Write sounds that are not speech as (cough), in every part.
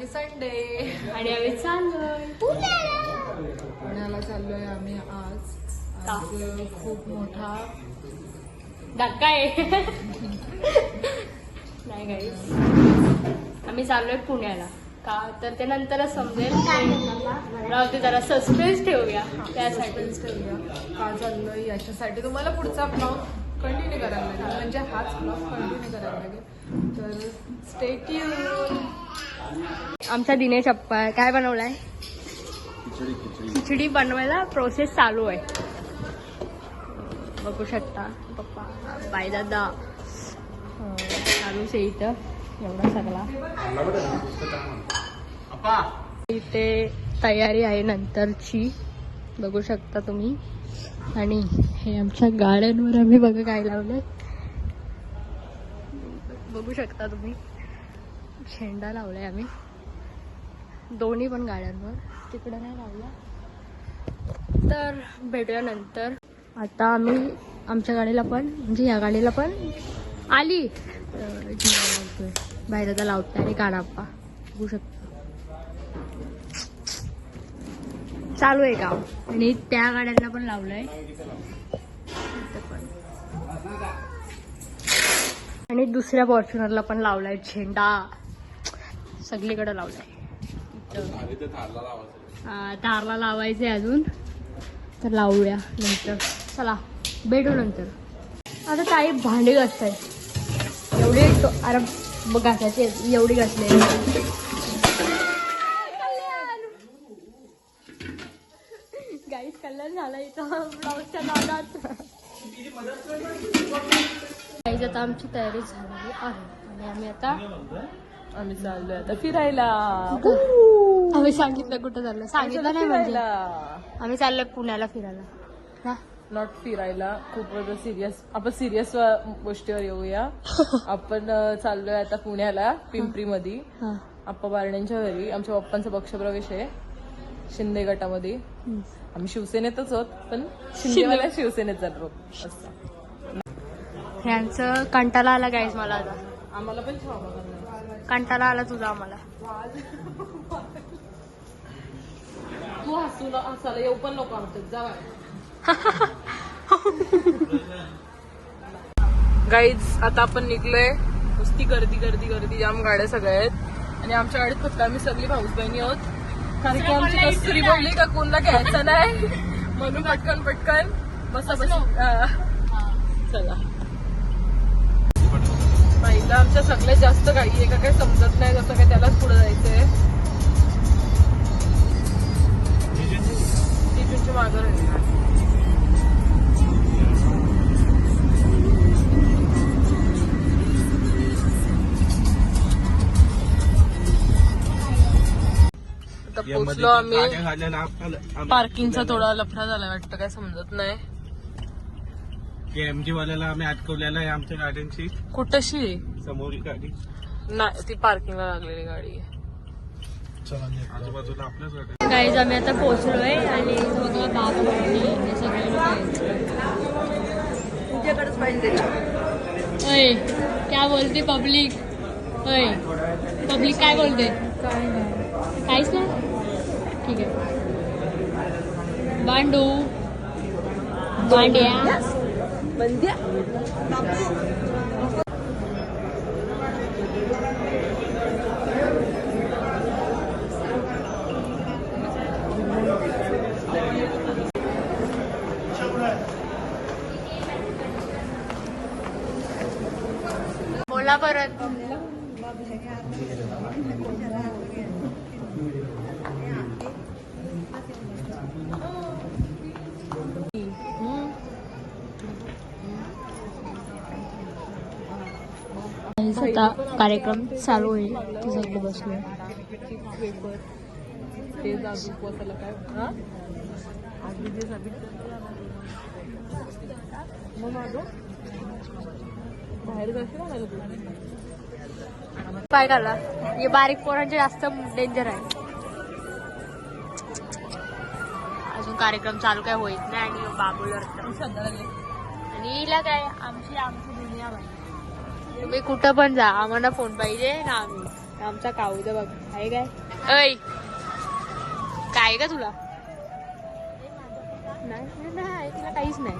आहे संडे आणि आम्ही चाललोय. पुण्याला चाललोय आम्ही आज. आज खूप मोठा. धक्का आहे. नाही काही आम्ही चाललोय पुण्याला. का तर ते नंतरच समजेल. राहू ते जरा सस्पेन्स ठेवूया. त्यासाठी. ठेवूया. का चाललोय? याच्यासाठी तुम्हाला पुढचा ब्लॉग कंटिन्यू करायला लागेल. म्हणजे हाच ब्लॉग कंटिन्यू करायला लागेल. तर स्टे आमचा दिनेश अप्पा काय बनवलाय? खिचडी बनवायला प्रोसेस चालू आहे. बघू शकता. पप्पा बाय दादा. अं, चालूच आहे इथं. एवढा सगळा. इथे तयारी आहे नंतरची. बघू शकता तुम्ही. आणि हे आमच्या गाड्यांवर आम्ही बघा काय लावलंय. बघू शकता तुम्ही. झेंडा लावलाय आम्ही. दोन्ही पण गाड्यांवर. तिकडं नाही लावला. तर भेटूया नंतर. आता आम्ही आमच्या गाडीला पण म्हणजे या गाडीला पण आली. झेंडा लावतोय. बाहेर आता लावतोय आणि कानाप्पा. बघू शकतो. चालू आहे गाव. आणि त्या गाड्यांना पण लावलंय. पण. आणि दुसऱ्या फॉर्च्युनरला पण लावलाय झेंडा सगळीकडे लावलाय. तारला लावायचे. अजून. तर लावूया नंतर. चला भेटू नंतर. आता काही भांडी घासताय. एवढी तो- अरे बघ घासायची एवढी घासले गाईस कल्याण! झाला इथं. ब्लाऊजच्या नादात. गाईज आता आमची तयारी झालेली आहे. आणि आम्ही आता आम्ही चाललोय आता फिरायला. आम्ही सांगितलं कुठं चाललं सांगितलं नाही म्हणजे. फिरायला. आम्ही चाललोय पुण्याला फिरायला. हा? नॉट फिरायला खूप सिरियस आपण सिरियस गोष्टीवर येऊया. (laughs) आपण अं, चाललोय आता पुण्याला पिंपरी मध्ये हा. आप्पा बारण्यांच्या घरी. आमच्या पप्पांचा पक्षप्रवेश आहे. शिंदे गटामध्ये. हम्म. आम्ही शिवसेनेतच आहोत पण शिंदेवाल्या शिवसेनेत जातो असं ह्यांचं कंटाळा आला गाईज मला आता. आम्हाला पण छान. कंटाळा आला तुझा आम्हाला. तू हसू न- हसायला येऊ पण नको आमच्यात जा गाईज आता आपण निघलोय. नुसती गर्दी गर्दी गर्दी जाम गाड्या सगळ्या आहेत. आणि आमच्या गाडीत फक्त आम्ही सगळी भाऊस बहिणी आहोत. कारण की आमची कस्तुरी बोलली का कोणला घ्यायचं नाही. म्हणून पटकन पटकन. बसा बस. चला. आमच्या सगळ्यात जास्त गाडी आहे का काय समजत नाही जसं काय त्यालाच पुढे जायचंय. मागं राहिली. आता पोचलो आम्ही. पार्किंगचा थोडा लफडा झाला वाटतं काय समजत नाही. एमजी वाल्याला आम्ही अटकवलेला आहे आमच्या गाड्यांची. कुठशी गाडी नाही ती पार्किंगला लागलेली गाडी आहे आजूबाजूला आपल्याच गाड्या गाईज आम्ही आता पोहोचलोय आणि बाप हे सगळे लोक अय क्या बोलते पब्लिक अय पब्लिक काय बोलते काहीच नाही ठीक आहे बांडू बांड्या बंद्या परत. आता कार्यक्रम चालू होईल तुझ्याकडे बसलो ते जादू पोचायला काय काय हे बारीक पोरांचे जास्त डेंजर आहे. अजून कार्यक्रम चालू काय होईल नाही आणि बाबूला आणि हिला काय आमची आमची दुनिया बाई तुम्ही कुठं पण जा आम्हाला फोन पाहिजे ना आम्ही. आमचा काऊ बघ. आहे काय? ऐ. काय का तुला? नाही नाही, तुला काहीच नाही.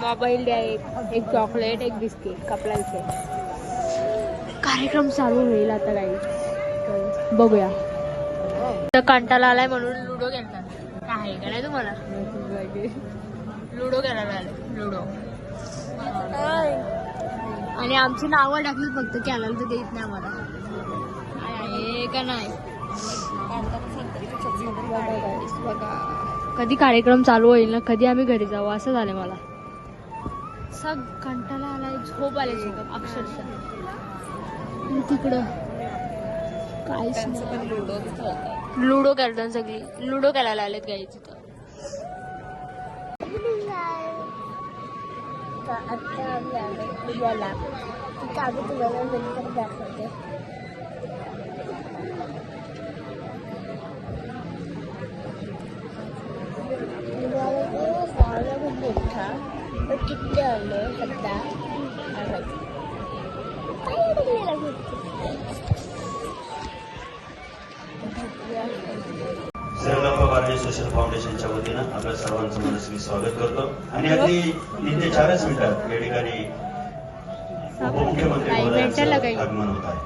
मोबाईल द्या एक एक चॉकलेट एक बिस्किट कपडा विषय कार्यक्रम चालू होईल आता काही. बघूया. तर कंटाळा आलाय म्हणून लुडो खेळतात काय आहे का नाही तुम्हाला? लुडो खेळायला आलाय. लुडो. आणि आमची नावं टाकली फक्त कॅनल तर देत नाही आम्हाला. आहे का नाही? कधी कार्यक्रम चालू होईल ना कधी आम्ही घरी जाऊ असं झालंय मला. सग कंटाळा आलाय झोप आले झोप अक्षरशः. तिकडं. काहीच नाही लुडो खेळतात. सगळी. लुडो खेळायला आलेत काही तिथं. आता आम्ही आलो उद्याला तिथं आम्ही नंतर दाखवते हॉल खूप मोठा किती आलो श्रीरंगप्पा बार्डे सोशल फाउंडेशनच्या वतीनं आपल्या सर्वांचं मनस्वी स्वागत करतो. आणि अगदी तीन ते चारच मिनिटात या ठिकाणी उपमुख्यमंत्री. महोदयांचं आगमन होत आहे.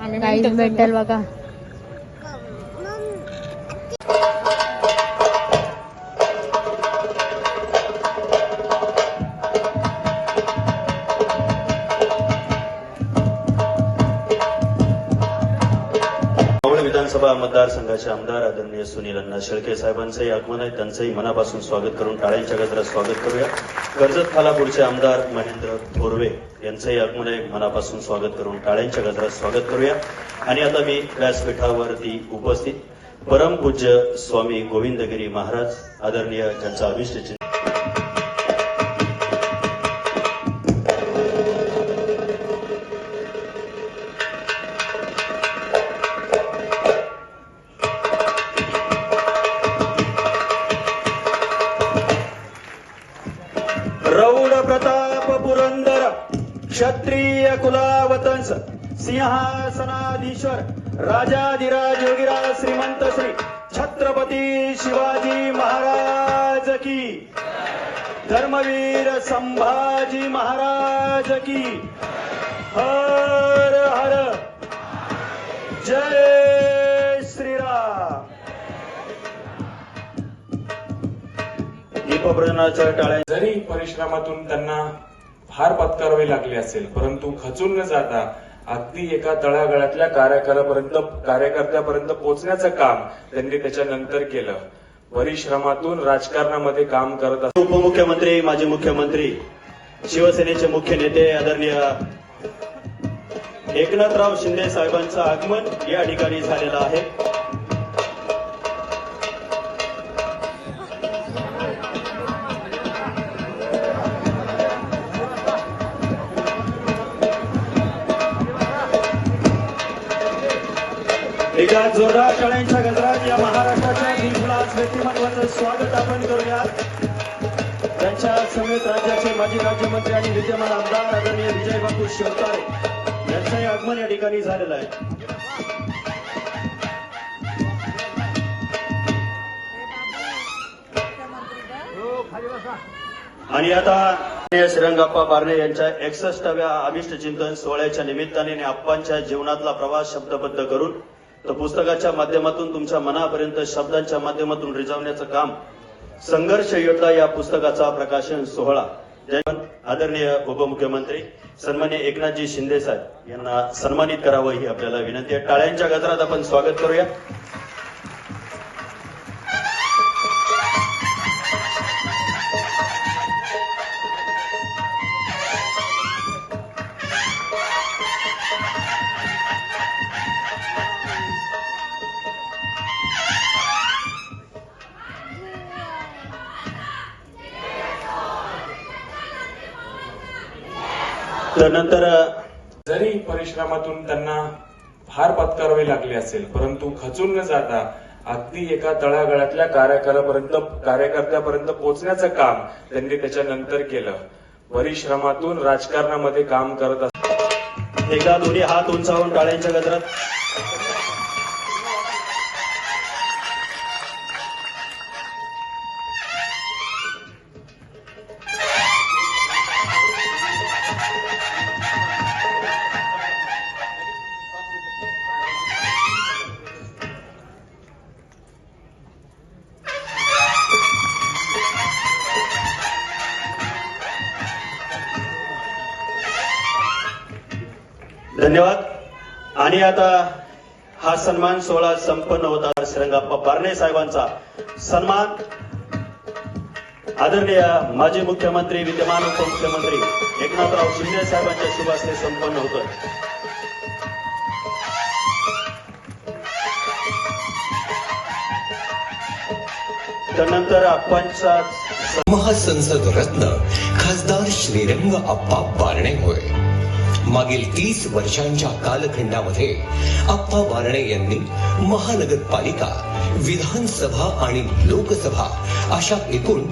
आम्ही मेंटल बघा. मतदारसंघाचे आमदार आदरणीय सुनील अण्णा शेळके साहेबांचंही आगमन आहे. त्यांचंही मनापासून स्वागत करून टाळ्यांच्या गजरात स्वागत करूया. कर्जत खालापूरचे आमदार महेंद्र थोरवे यांचंही आगमन आहे. मनापासून स्वागत करून टाळ्यांच्या गजरात स्वागत करूया. आणि आता मी व्यासपीठावरती उपस्थित परमपूज्य स्वामी गोविंदगिरी महाराज आदरणीय ज्यांचा अभिष्ट सिंहासनाधीश्वर राजाधिराज योगीराज श्रीमंत श्री छत्रपती शिवाजी महाराज की. धर्मवीर संभाजी महाराज की. हर हर. जय श्रीराम. दीपप्रजनाच्या टाळ्या जरी परिश्रमातून त्यांना हार पत्करावी लागली असेल परंतु खचून न जाता अगदी एका तळागाळातल्या कार्यकर्त्यापर्यंत कार्यकर्त्यापर्यंत पोहोचण्याचं काम त्यांनी त्याच्यानंतर केलं. परिश्रमातून राजकारणामध्ये काम करत असतो उपमुख्यमंत्री माजी मुख्यमंत्री शिवसेनेचे मुख्य नेते आदरणीय एकनाथराव शिंदे साहेबांचं आगमन या ठिकाणी झालेलं आहे. एका जोरदार टाळ्यांच्या गजरात या महाराष्ट्राच्या दिलखुलास व्यक्तिमत्वाचं स्वागत आपण करूया त्यांच्या समेत राज्याचे माजी राज्यमंत्री आणि विद्यमान आमदार आदरणीय विजय बापू शिवतारे यांचंही आगमन या ठिकाणी झालेलं आहे. आणि आता श्रीरंगाप्पा बारणे यांच्या एकसष्टाव्या अभिष्ट चिंतन सोहळ्याच्या निमित्ताने आणि आप्पांच्या जीवनातला प्रवास शब्दबद्ध करून तर पुस्तकाच्या माध्यमातून तुमच्या मनापर्यंत शब्दांच्या माध्यमातून रिझवण्याचं काम संघर्ष योद्धा या पुस्तकाचा प्रकाशन सोहळा. आदरणीय उपमुख्यमंत्री सन्मान्य एकनाथजी शिंदे साहेब यांना सन्मानित करावं ही आपल्याला विनंती आहे. टाळ्यांच्या गजरात आपण स्वागत करूया. तर नंतर जरी परिश्रमातून त्यांना हार पत्करावी लागली असेल परंतु खचून न जाता अगदी एका तळागाळातल्या कार्यकर्त्यापर्यंत कार्यकर्त्यापर्यंत पोहोचण्याचं काम त्यांनी त्याच्यानंतर केलं. परिश्रमातून राजकारणामध्ये काम करत असताना. एकदा दोन्ही हात उंचावून टाळ्यांच्या गजरात. आणि आता हा सन्मान सोहळा संपन्न होता श्रीरंगाप्पा बारणे साहेबांचा. सन्मान आदरणीय माजी मुख्यमंत्री विद्यमान उपमुख्यमंत्री एकनाथराव शिंदे साहेबांच्या शुभास्ते संपन्न होतोय. त्यानंतर आप्पांचा महासंसद रत्न खासदार श्रीरंग आप्पा बारणे होय. मागील तीस वर्षांच्या कालखंडामध्ये आप्पा बारणे यांनी महानगरपालिका विधानसभा आणि लोकसभा अशा एकूण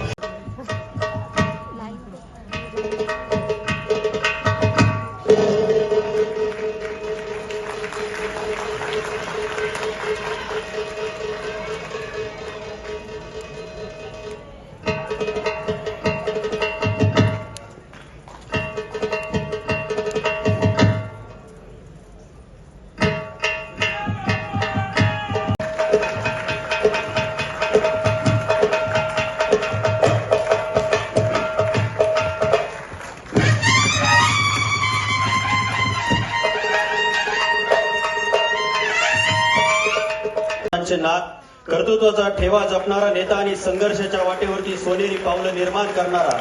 चे नाक कर्तृत्वाचा ठेवा जपणारा नेता आणि संघर्षाच्या वाटेवरती सोनेरी पावलं निर्माण करणारा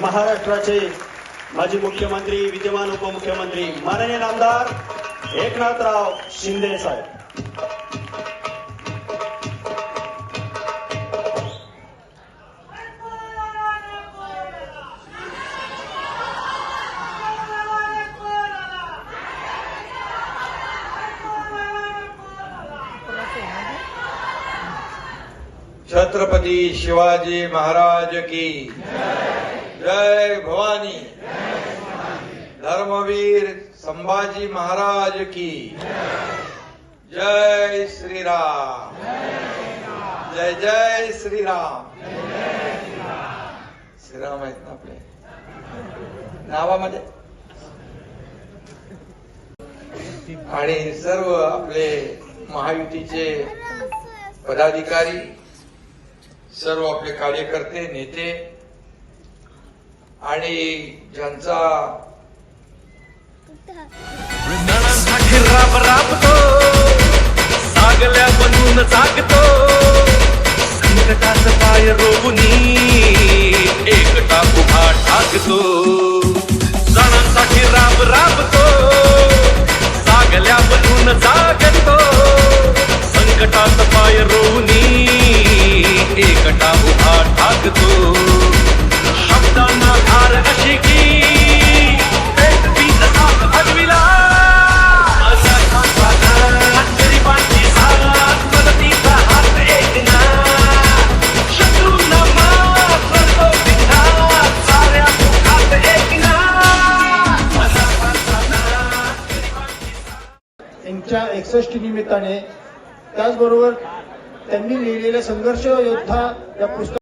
महाराष्ट्राचे माजी मुख्यमंत्री विद्यमान उपमुख्यमंत्री माननीय नामदार एकनाथराव शिंदे साहेब. छत्रपती शिवाजी महाराज की। जय भवानी। धर्मवीर संभाजी महाराज की। जय श्रीराम। जय जय श्रीराम। श्रीराम आहेत ना आपले? नावामध्ये? आणि सर्व आपले महायुतीचे पदाधिकारी सर्व आपले कार्यकर्ते नेते आणि ज्यांचा साठी राब राबतो सागल्या बनून जागतो. संकटाच पाय रोगुनी एकटा उभा ठाकतो सणांसाठी राब राब निमित्ताने त्याचबरोबर त्यांनी लिहिलेल्या संघर्ष योद्धा या पुस्तक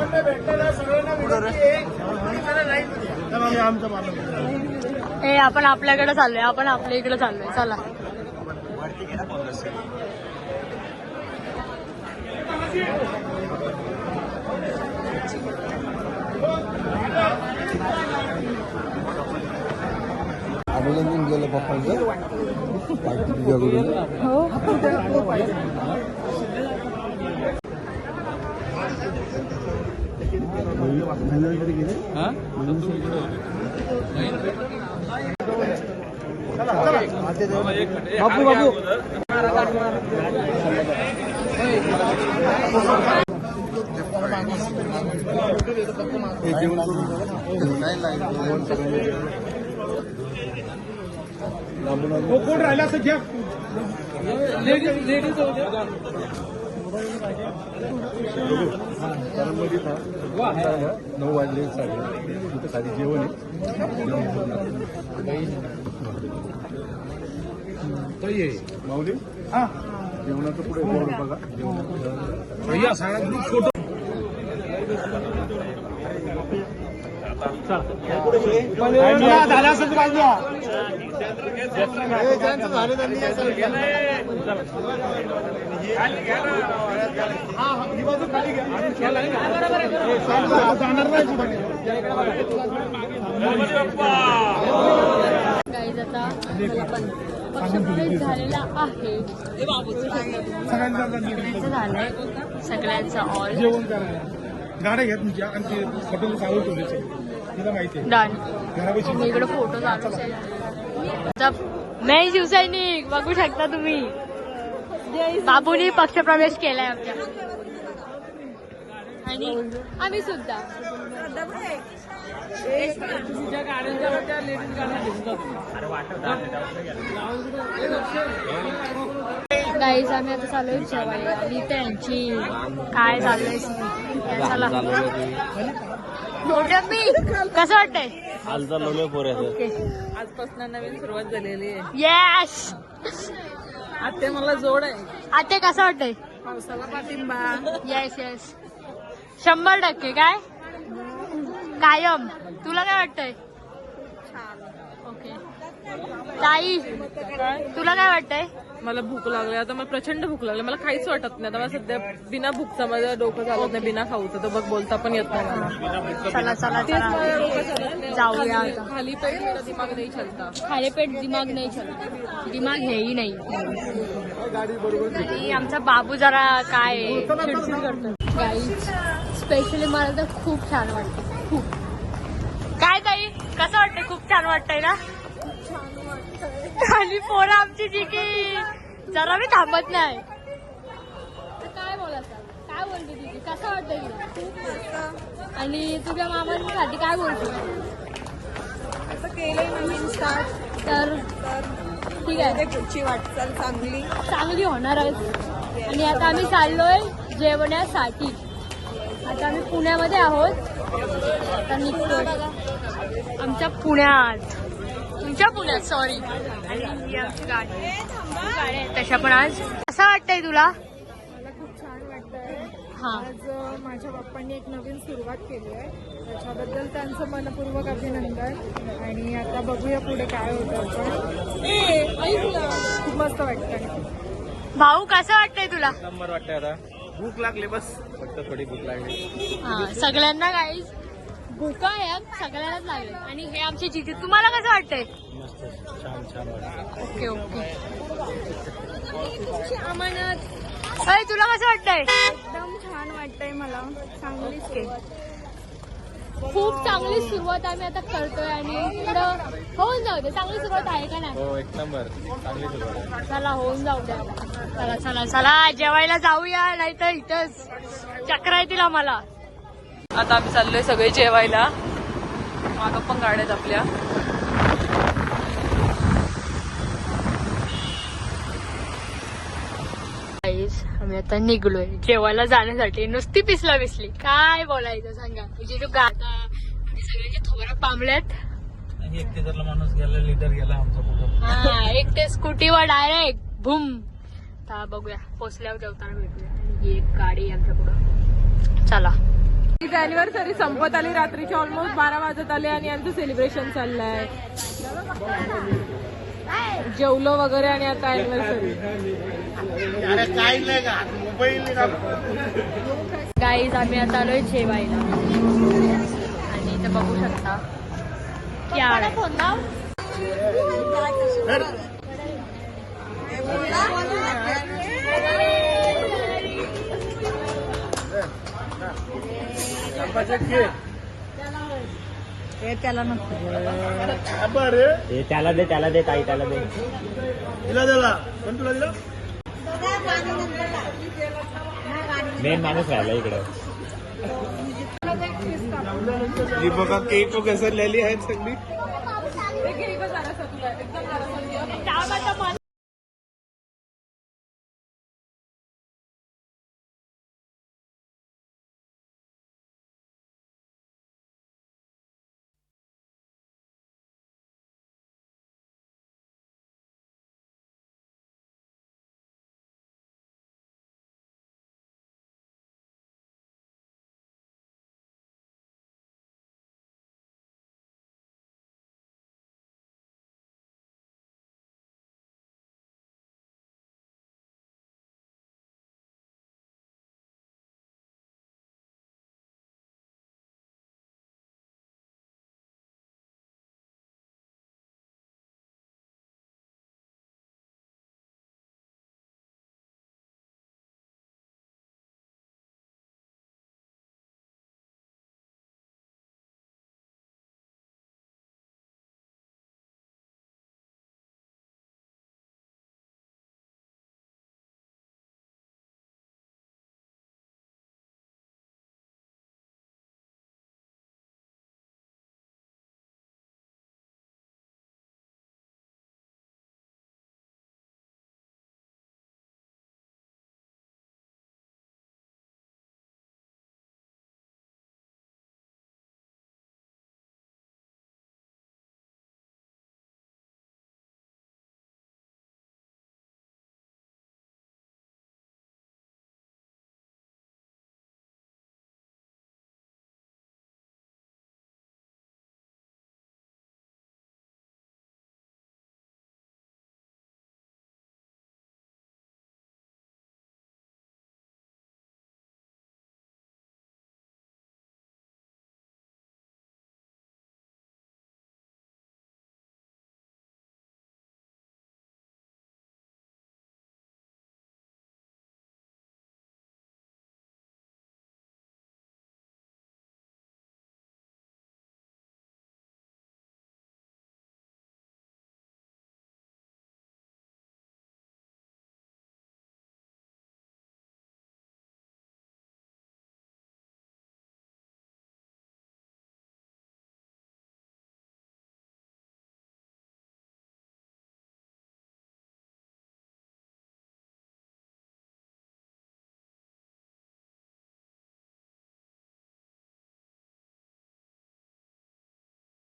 ए चला ए आपण आपल्याकडे चाललोय आपण आपल्या इकडे चाललोय. चला. अभिनंदन केलं पप्पांचं. पार्टी तुझ्याकडून. बापू बापू कोण राहिला असं घ्या नऊ वाजले साडे इथं साडी जेवण आहे माऊली जेवणाचं पुढे बघा जेवण साडा फोटो झाला असेल बाजूला झाले त्यांनी पक्षप्रवेश झालेला आहे. सगळ्यांचं झालंय. सगळ्यांचं ऑल जेवण करायला. गाड्या घ्या तुमच्या आणि ते हॉटेल चालू ठेवायचे तिला माहिती आहे. डन मी इकडे फोटो चालूच आहे आता बघू शकता तुम्ही. बाबूनी पक्षप्रवेश केलाय आमच्या. आणि आम्ही सुद्धा. गाईज आम्ही आता चालू आहे जेवायला. आणि त्यांची काय चला. मोठ्या मी. कसं वाटतंय? ओके आजपासून नवीन सुरुवात झालेली आहे. येस आते मला जोड आहे. आता कसं वाटतंय? पावसाला पाठिंबा. येस येस शंभर टक्के काय? कायम. तुला काय वाटतंय? ओके ताई तुला काय वाटतंय? मला भूक लागली आता मला प्रचंड भूक लागली. मला काहीच वाटत नाही. आता मला सध्या बिना भूकचा माझं डोकं चालत नाही बिना खाऊचं. तर बघ बोलता पण येत नाही. चला चला. जाऊया खाली- आता. खाली पेट मेरा दिमाग नाही चलता. खाले पेट दिमाग नाही चलत. दिमाग हेही नाही. आणि आमचा बाबू जरा काय चिडचिड करतो स्पेशली मला तर खूप छान वाटतं खूप. काय ताई? कसं वाटतंय? खूप छान वाटतंय ना? आणि पोरं आमची जी की जरा मी थांबत नाही. तर काय बोलायचं? काय बोलते तुझी कसं वाटतंय तुला? आणि तुझ्या मामांसाठी काय बोलतो? असं केलंय नवीन स्टार्ट तर ठीक आहे. पुढची वाटचाल चांगली. चांगली होणारच आणि आता आम्ही चाललोय जेवण्यासाठी. आता आम्ही पुण्यामध्ये आहोत. आता निघतोय. आमच्या पुण्यात. तुमच्या पुण्यात सॉरी तशा पण आज. असं वाटतंय तुला? मला खूप छान वाटतंय. हा. आज माझ्या बाप्पांनी एक नवीन सुरुवात केली आहे. त्याच्याबद्दल त्यांचं मनपूर्वक अभिनंदन. आणि आता बघूया पुढे काय होतं. खूप मस्त वाटतंय. भाऊ कसं वाटतंय तुला? नंबर वाटतंय आता. भूक लागली बस. फक्त थोडी भूक लागली. हा सगळ्यांना काही भुका या सगळ्यांनाच लागले. आणि हे आमचे जिथे तुम्हाला कसं वाटतंय? मस्त छान छान वाटतं ओके ओके. अमरनाथ अय तुला कसं वाटतंय? एकदम छान वाटतंय मला. चांगलीच के खूप चांगली सुरुवात आम्ही आता करतोय आणि पुढं होऊन जाऊ दे. चांगली सुरुवात आहे का नाही? हो एक नंबर. चांगली सुरुवात चला होऊन जाऊ द्या चला चला चला. जेवायला जाऊया नाही तर इथंच चक्र येतील आम्हाला आता आम्ही चाललोय सगळे जेवायला. मागं पण गाड्या आहेत आपल्या. आम्ही आता निघलोय. जेवायला जाण्यासाठी नुसती पिसला पिसली. काय बोलायचं सांगा. म्हणजे तो गाता आणि सगळ्यांच्या थोड्या पांबल्यात. एक तेजरला माणूस गेला लिडर गेला आमचा पुढं. हा एक ते स्कूटीवर डायरेक्ट भूम. आता बघूया पोचल्यावर जेवताना भेटूया. ही एक गाडी आमच्या पुढं. चला. अॅनिव्हर्सरी संपत आली रात्रीचे ऑलमोस्ट बारा वाजत आले आणि यांचं सेलिब्रेशन चाललंय. जेवलो वगैरे आणि आता अॅनिव्हर्सरी गाईज आम्ही आता आलोय जेवायला. आणि इथं बघू शकता. क्या ते त्याला हे त्याला दे त्याला दे ताई त्याला दे. तिला दिला. पण तुला दिला. मेन माणूस राहिला इकडे. बघा केक वगैरे लिहिली आहेत सगळी. एकदम